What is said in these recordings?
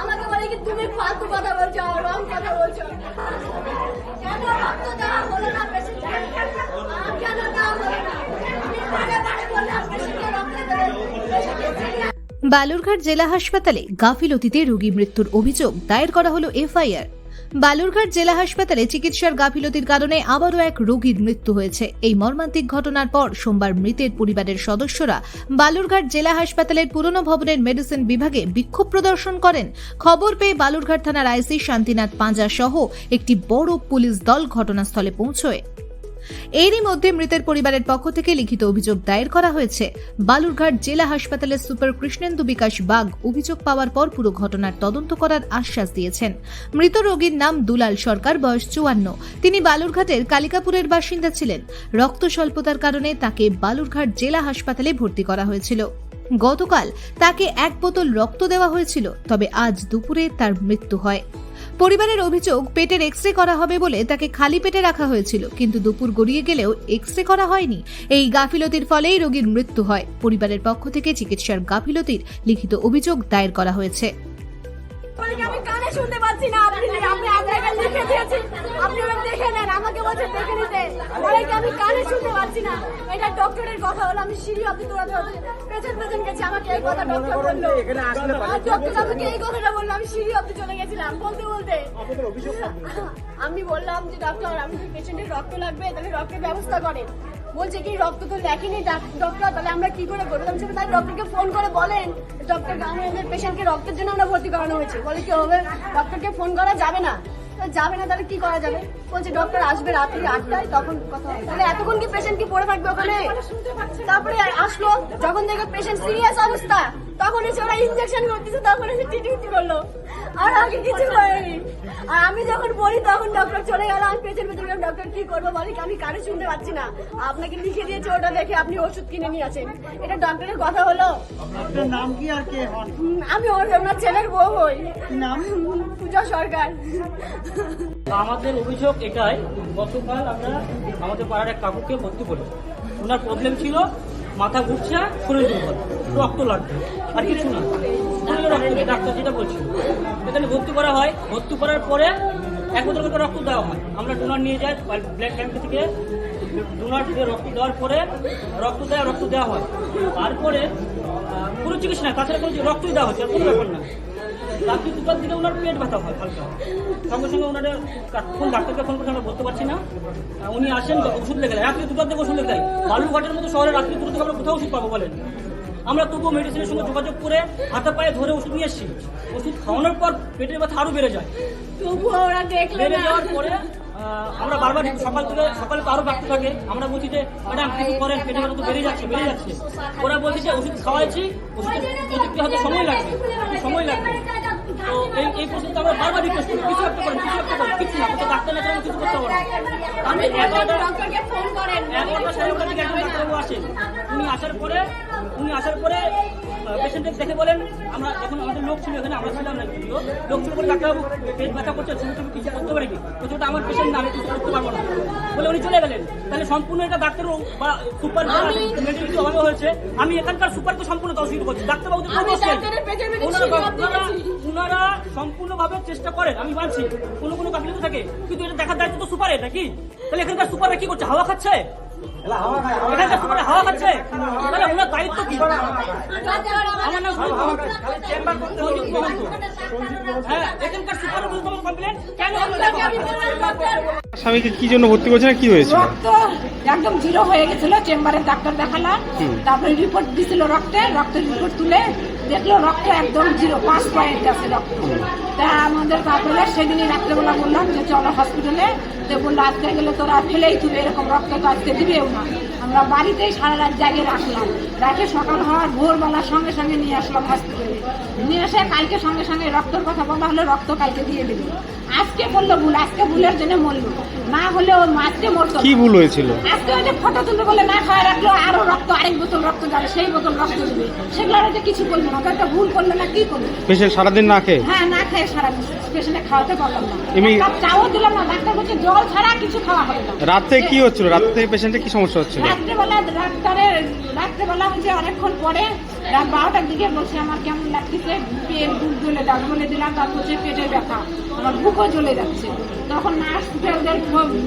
আমাকে বলে কি তুমি ফালতু কথা বলছো, রং কথা বলছো। বালুরঘাট জেলা হাসপাতালে গাফিলতিতে রোগী মৃত্যুর অভিযোগ দায়ের করা হলো এফআইআর। বালুরঘাট জেলা হাসপাতালে চিকিৎসার গাফিলতির কারণে আবারও এক রোগীর মৃত্যু হয়েছে। এই মর্মান্তিক ঘটনার পর সোমবার মৃতের পরিবারের সদস্যরা বালুরঘাট জেলা হাসপাতালের পুরনো ভবনের মেডিসিন বিভাগে বিক্ষোভ প্রদর্শন করেন। খবর পেয়ে বালুরঘাট থানার আইসি শান্তিনাথ পাঁজা সহ একটি বড় পুলিশ দল ঘটনাস্থলে পৌঁছয়। এরই মধ্যে মৃতের পরিবারের পক্ষ থেকে লিখিত অভিযোগ দায়ের করা হয়েছে। বালুরঘাট জেলা হাসপাতালের সুপার কৃষ্ণেন্দু বিকাশ বাগ অভিযোগ পাওয়ার পর পুরো ঘটনার তদন্ত করার আশ্বাস দিয়েছেন। মৃত রোগীর নাম দুলাল সরকার, বয়স চুয়ান্ন। তিনি বালুরঘাটের কালিকাপুরের বাসিন্দা ছিলেন। রক্ত স্বল্পতার কারণে তাকে বালুরঘাট জেলা হাসপাতালে ভর্তি করা হয়েছিল। গতকাল তাকে এক বোতল রক্ত দেওয়া হয়েছিল, তবে আজ দুপুরে তার মৃত্যু হয়। পরিবারের অভিযোগ, পেটের এক্স রে করা হবে বলে তাকে খালি পেটে রাখা হয়েছিল, কিন্তু দুপুর গড়িয়ে গেলেও এক্স রে করা হয়নি। এই গাফিলতির ফলেই রোগীর মৃত্যু হয়। পরিবারের পক্ষ থেকে চিকিৎসার গাফিলতির লিখিত অভিযোগ দায়ের করা হয়েছে। আমি কানে শুনতে পাচ্ছি না। আপনি আপনি আপনাকে লিখে দিয়েছি আপনি দেখে নেন আমাকে দেখে নিতে। আমি কানে শুনতে পাচ্ছি না। এটা ডক্টরের কথা হলো আমি সিঁড়ি অব্দি দৌড়াতে হচ্ছে পেছন পেছন গেছি আমাকে এই কথা ডক্টর বলল। আর ডক্টর আমাকে এই কথাটা বলল আমি সিঁড়ি চলে গেছিলাম। বলতে বলতে। আমি বললাম যে ডক্টর আমি পেশেন্টের রক্ত লাগবে? তাহলে রক্তের ব্যবস্থা করেন। বলছে কি, রক্ত তো লেখেনি ডক্টর তাহলে আমরা কি করে করব? আমি তাহলে ডক্টরকে ফোন করে বলেন। ডক্টর আমাদের পেশেন্টকে রক্তের জন্য আমরা ভর্তি করানো হয়েছে। বলে কি হবে? ডক্টরকে ফোন করা যাবে না? যাবে না, তাহলে কি করা যাবে? বলছে ডক্টর আসবে রাত্রি আটটায়, তখন কথা তাহলে এতক্ষণ কি পেশেন্ট কি পড়ে থাকবে ওখানে? তারপরে আসলো, যখন দেখে পেশেন্ট সিরিয়াস অবস্থা, তখন এসে ওরা ইনজেকশন করতেছে, তখন এসে টিটি করল। আর আগে কিছু করেনি আর আমি যখন বলি তখন ডক্টর চলে গেল আমি পেছন পেছন গেলাম ডক্টর কি করব বলে? কি আমি কানে শুনতে পাচ্ছি না। আপনাকে লিখে দিয়েছে ওটা দেখে আপনি ওষুধ কিনে নিয়ে আসেন। এটা ডক্টরের কথা হলো। আপনার নাম কি আর কে হন? আমি ওর ওনার ছেলের বউ হই। নাম? পূজা সরকার। আমাদের অভিযোগ এটাই গতকাল আমরা আমাদের পাড়ার এক কাকুকে ভর্তি করি ওনার প্রবলেম ছিল মাথা ঘুরছে শরীর দুর্বল রক্ত লাগবে আর কিছু না। ডাক্তার যেটা বলছিল এখানে ভর্তি করা হয়। ভর্তি করার পরে এক বোতল করে রক্ত দেওয়া হয়। আমরা ডোনার নিয়ে যাই ব্লাড ব্যাংক থেকে ডোনার থেকে রক্ত দেওয়ার পরে রক্ত দেওয়া রক্ত দেওয়া হয়। তারপরে কোনো চিকিৎসা না তাছাড়া কোনো রক্তই দেওয়া হচ্ছে কোনো ব্যাপার না। রাত্রি দুটার দিকে ওনার পেট ব্যথা হয় হালকা। সঙ্গে সঙ্গে ওনার ফোন, ডাক্তারকে ফোন করে আমরা বলতে পারছি না। উনি আসেন, ওষুধ লেগে দেয় রাত্রি দুটার দিকে ওষুধ লেগে দেয় বালুরঘাটের মতো শহরে রাত্রি দুটো থেকে আমরা কোথাও ওষুধ পাবো বলেন? আমরা তবুও মেডিসিনের সঙ্গে যোগাযোগ করে হাতে পায়ে ধরে ওষুধ নিয়ে এসেছি। ওষুধ খাওয়ানোর পর পেটের ব্যথা আরও বেড়ে যায়। তবুও ওরা দেখল বেড়ে যাওয়ার পরে আমরা বারবার সকাল থেকে সকালে তো আরও ডাক্তার থাকে। আমরা বলছি যে ম্যাডাম কিছু করেন পেটে ব্যথা তো বেড়ে যাচ্ছে বেড়ে যাচ্ছে। ওরা বলছে যে ওষুধ খাওয়াইছি ওষুধ প্রতিক্রিয়া হতে সময় লাগবে? সময় লাগবে। এই এই আমরা বারবার রিকোয়েস্ট কিছু একটা কিছু একটা কিছু না, তো করতে পারব আমি এগারোটা এগারোটা সাড়ে এগারোটা থেকে একজন উনি আসার পরে উনি আসার পরে পেশেন্টের দেখে বলেন, আমরা যখন আমাদের লোক ছিল এখানে, আমরা ছিলাম না যদিও লোক ছিল বলে ডাক্তারবাবু পেট ব্যথা করছে তুমি তুমি কিছু করতে পারি কি? ওটা আমার পেশেন্ট না, আমি কিছু করতে পারব না। বলে উনি চলে গেলেন। তাহলে সম্পূর্ণ এটা ডাক্তার বা সুপার মেডিকেল অভাবে হয়েছে। আমি এখানকার সুপারকে সম্পূর্ণ দোষিত করছি। ডাক্তারবাবুদের ওনারা- সম্পূর্ণভাবে চেষ্টা করেন আমি মানছি। কোনো কোনো গাফিলতি থাকে। কিন্তু এটা দেখার দায়িত্ব তো সুপারের নাকি? তাহলে এখানকার সুপাররা কি করছে? হাওয়া খাচ্ছে? এখানকার সুপারে হাওয়া খাচ্ছে? তাহলে ওনার দায়িত্ব কি? আমার নাম হ্যাঁ এখানকার সুপারের বিরুদ্ধে কমপ্লেন কেন স্বামীকে কি জন্য ভর্তি করেছে না কি হয়েছিল? রক্ত একদম জিরো হয়ে গেছিল চেম্বারে ডাক্তার দেখালাম তারপরে রিপোর্ট দিছিল রক্তে রক্তের রিপোর্ট তুলে দেখল রক্ত একদম জিরো পাঁচ পয়েন্ট আছে রক্ত। তা আমাদের তারপরে সেদিনই রাত্রেবেলা বললাম যে চলো হসপিটালে তো বলল আজকে গেলে তোরা ফেলেই তুলে এরকম রক্ত তো আজকে দিবেও না। বাড়িতেই সারা রাত জাগিয়ে রাখলাম। রাতে সকাল হওয়ার ভোরবেলার সঙ্গে সঙ্গে নিয়ে আসলাম হসপিটালে নিয়ে এসে কালকে সঙ্গে সঙ্গে রক্তর কথা বলা হলো রক্ত কালকে দিয়ে দেবে আজকে বলল ভুল আজকে ভুলের জন্য মরলো। না হলে ও আজকে মরতো কি ভুল হয়েছিল? আজকে ওই যে ফটো তুলবে বলে না খাওয়া রাখল আরও রক্ত আরেক বোতল রক্ত যাবে সেই বোতল রক্ত দেবে। সেগুলো আর কিছু করল না। তো একটা ভুল করল না কি করল পেশেন্ট সারাদিন না খেয়ে? হ্যাঁ না খেয়ে সারা পেশেন্টে খাওয়াতে পারলাম না। কাপ চাও দিলাম না ডাক্তার বলছে জল ছাড়া কিছু খাওয়া হবে না। রাতে কি হচ্ছিল? রাতে পেশেন্টের কি সমস্যা হচ্ছিল? রাত্রেবেলা ডাক্তারের রাত্রেবেলা হচ্ছে অনেকক্ষণ পরে রাত বারোটার দিকে বলছে, আমার কেমন লাগতেছে? পেট বুক জ্বলে দাও বলে দিলাম, তারপর হচ্ছে পেটের ব্যথা, আমার বুকও জ্বলে যাচ্ছে। তখন নার্সদের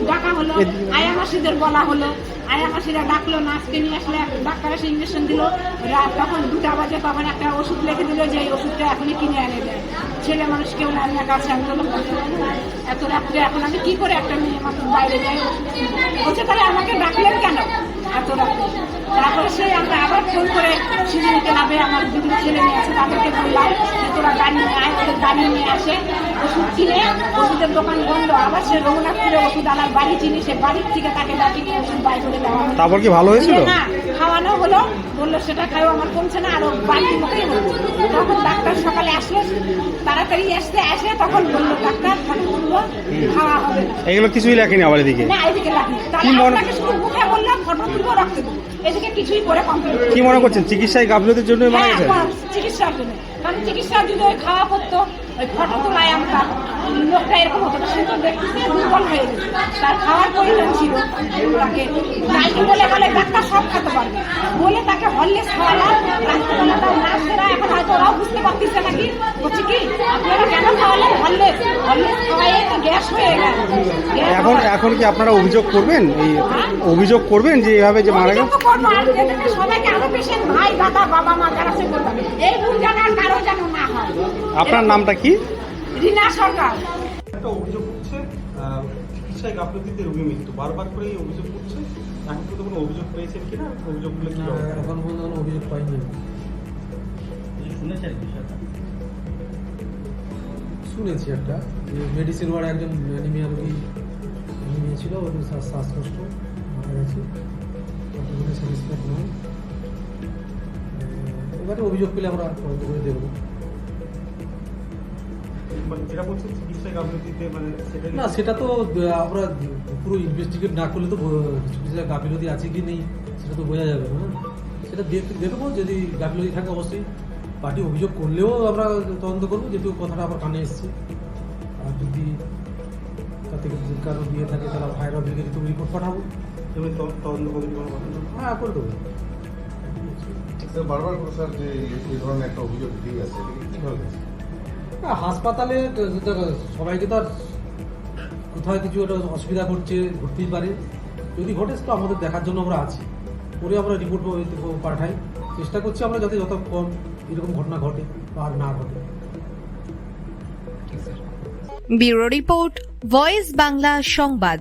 ডাকা হলো, আয়া মাসিদের বলা হলো, আয়া মাসিরা ডাকলো, নার্সকে নিয়ে আসলে ডাক্তার এসে ইঞ্জেকশন দিল। রাত তখন দুটা বাজে, তখন একটা ওষুধ লিখে দিল যে এই ওষুধটা এখনই কিনে এনে দেয়। ছেলে মানুষ কেউ না আমার কাছে আমি বললাম এত রাত্রে এখন আমি কি করে একটা মেয়ে মাত্র বাইরে যাই? বলছে, তাহলে আমাকে ডাকলেন কেন? এত রাত্রে তারপরে সেই আমরা আবার ফোন করে সিজন ক্লাবে আমার দিদির ছেলে নিয়ে আছে তাদেরকে বললাম যে তোরা গাড়ি নিয়ে আয় ওদের গাড়ি নিয়ে আসে। ওষুধ কিনে ওষুধের দোকান বন্ধ আবার সে রঘুনাথপুরে ওষুধ আনার বাড়ি চিনি সে বাড়ির থেকে তাকে ডাকি নিয়ে ওষুধ বাই করে দেওয়া তারপর কি ভালো হয়েছিল? না খাওয়ানো হলো বলল সেটা খাইও আমার কমছে না আরও বাড়তি মতোই হলো তখন ডাক্তার সকালে আসলো তাড়াতাড়ি আসতে আসে তখন বলল ডাক্তার ফটো তুলবো খাওয়া হবে না। এগুলো কিছুই লেখেনি আবার এদিকে? না এদিকে লাগে তাহলে আপনাকে শুধু মুখে বললাম ফটো তুলবো রক্ত দেবো। এদিকে কিছুই করে কমপ্লিট কি মনে করছেন? চিকিৎসায় গাফিলতির জন্য মারা গেছে হ্যাঁ, চিকিৎসার জন্য। কারণ চিকিৎসা যদি ওই খাওয়া করতো ওই ফটো তোলায় আমরা লোকটা এরকম হতো না। দেখতেছে দুর্বল হয়ে গেছে। তার খাওয়ার প্রয়োজন ছিল। তাকে নাইকে বলে বলে ডাক্তার সব খেতে পারবে। বলে তাকে হরলিক্স খাওয়ালাম রাত্রিবেলা তার নার্সেরা এখন হয়তো ওরাও বুঝতে পারতেছে নাকি? বলছে কি আপনারা কেন খাওয়ালেন হরলিক্স? খাওয়াইয়ে গ্যাস হয়ে গেল। এখন এখন কি আপনারা অভিযোগ করবেন? এই অভিযোগ করবেন? যে এভাবে যে মারা অভিযোগ গেছে? তো করব, আর এদেরকে সবাইকে আরও পেশেন্ট ভাই দাদা বাবা মা যারা সে এই ভুল যেন কারও যেন না হয়। আপনার নামটা কি? রিনা সরকার। একটা অভিযোগ করছে চিকিৎসায় গাফলতিতে রোগী মৃত্যু। বারবার করে এই অভিযোগ করছে এখন পর্যন্ত কোনো অভিযোগ পেয়েছেন কিনা? অভিযোগগুলো কি? এখন পর্যন্ত কোনো অভিযোগ পাইনি। শুনেছেন বিষয়টা শুনেছি একটা। মেডিসিন ওয়ার্ডে একজন অ্যানিমিয়া রোগী অ্যানিমিয়া ছিল ওর শ্বাসকষ্ট। গেছে বর্তমানে স্যাটিসফাইড নয়। এবারে অভিযোগ পেলে আমরা তদন্ত করে দেখব। মানে মানে না সেটা তো আমরা পুরো ইনভেস্টিগেট না করলে তো কিছু কিছু গাফিলতি আছে কি নেই সেটা তো বোঝা যাবে না সেটা দেখ- দেখব যদি গাফিলতি থাকে অবশ্যই। পার্টি অভিযোগ করলেও আমরা তদন্ত করব যেহেতু কথাটা আমার কানে এসছে। আর যদি তাতে কারও দিয়ে থাকে তাহলে ফায়ার তো রিপোর্ট পাঠাবো। এবার তদন্ত। হ্যাঁ করে দেবো। বারবার করে স্যার যে এই ধরনের একটা অভিযোগ দিয়ে আছে এটা কি কীভাবে হয়েছে? না, হাসপাতালে সবাইকে তো আর কোথাও কিছু একটা অসুবিধা ঘটছে ঘটতেই পারে। যদি ঘটে তো আমাদের দেখার জন্য আমরা আছি। পরে আমরা রিপোর্ট পাঠাই। চেষ্টা করছি আমরা যাতে যত কম এরকম ঘটনা ঘটে বা আর না ঘটে। ব্যুরো রিপোর্ট ভয়েস বাংলা সংবাদ।